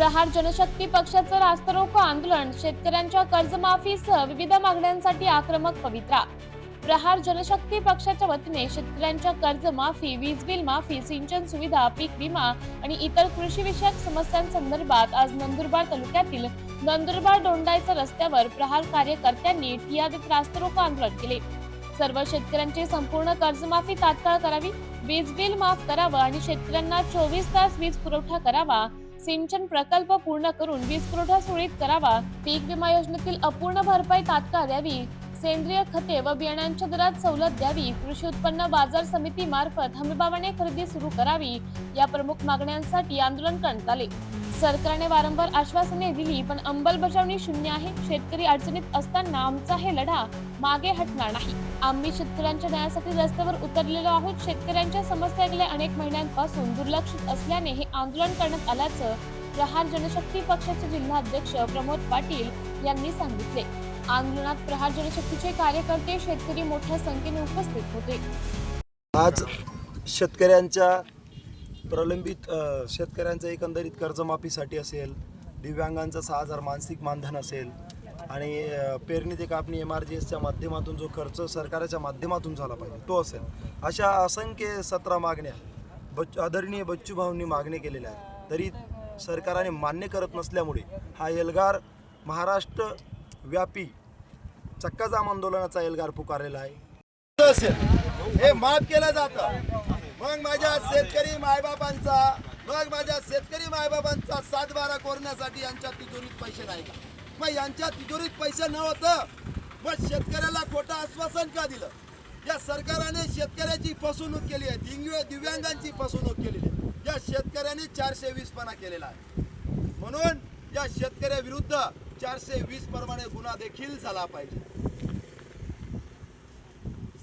प्रहार जनशक्ती पक्षाचं रास्तारोको आंदोलन शेतकऱ्यांच्या कर्जमाफीसह विविध मागण्यांसाठी आक्रमक पवित्रा. प्रहार जनशक्ती पक्षाच्या वतीने शेतकऱ्यांच्या कर्जमाफी वीज बिल माफी सिंचन सुविधा पीक विमा आणि इतर कृषीविषयक समस्यांसंदर्भात आज नंदुरबार तालुक्यातील नंदुरबार डोंडायच्या रस्त्यावर प्रहार कार्यकर्त्यांनी ठिया देत रास्तारोको आंदोलन केले. सर्व शेतकऱ्यांची संपूर्ण कर्जमाफी तात्काळ करावी वीज बिल माफ करावं आणि शेतकऱ्यांना चोवीस तास वीज पुरवठा करावा सिंचन प्रकल्प पूर्ण करून वीज पुरवठा सुरळीत करावा. पीक विमा योजनेतील अपूर्ण भरपाई तात्काळ द्यावी. सेंद्रिय खते व बियाण्यांच्या दरात सवलत द्यावी. कृषी उत्पन्न बाजार समिती मार्फत हमीभावाने खरेदी सुरू करावी. या प्रमुख मागण्यांसाठी आंदोलन करण्यात आले. सरकारने वारंवार आश्वासने दिली पण अंमलबजावणी शून्य आहे. शेतकरी अडचणीत असताना आमचा हे लढा मागे हटणार नाही. आम्ही शेतकऱ्यांच्या न्यायासाठी रस्त्यावर उतरलेलो आहोत. शेतकऱ्यांच्या समस्या गेल्या अनेक महिन्यांपासून दुर्लक्षित असल्याने हे आंदोलन करण्यात आल्याचं प्रहार जनशक्ती पक्षाचे जिल्हाध्यक्ष प्रमोद पाटील यांनी सांगितले. आंदोलनात प्रहार जनशक्तीचे कार्यकर्ते शेतकरी मोठ्या संख्येने उपस्थित होते. आज शेतकऱ्यांच्या प्रलंबित शेतकऱ्यांचं एकंदरीत कर्जमाफीसाठी असेल दिव्यांगांचं सहा हजार मानसिक मानधन असेल आणि पेरणी ते कापणी एम आर जी एसच्या माध्यमातून जो खर्च सरकारच्या माध्यमातून झाला पाहिजे तो असेल. अशा असंख्य सतरा मागण्या बच्च आदरणीय बच्चूभाऊंनी मागणी केलेल्या आहेत. तरी सरकारने मान्य करत नसल्यामुळे हा एल्गार महाराष्ट्र व्यापी चक्काजाम आंदोलनाचा एल्गार पुकारलेला आहे. असेल हे माफ केलं जातं. मग माझ्या शेतकरी मायबापांचा मग माझ्या शेतकरी मायबापांचा सातबारा कोरण्यासाठी यांच्या तिजोरीत पैसे नाही का? मग यांच्या तिजोरीत पैसे न होतं मग शेतकऱ्याला खोटं आश्वासन का दिलं? या सरकारने शेतकऱ्याची फसवणूक केली आहे दिव्य दिव्यांगांची फसवणूक केलेली आहे. या शेतकऱ्याने चारशे वीस पणा केलेला आहे. म्हणून या शेतकऱ्याविरुद्ध चारशे वीस प्रमाणे गुन्हा देखील झाला पाहिजे.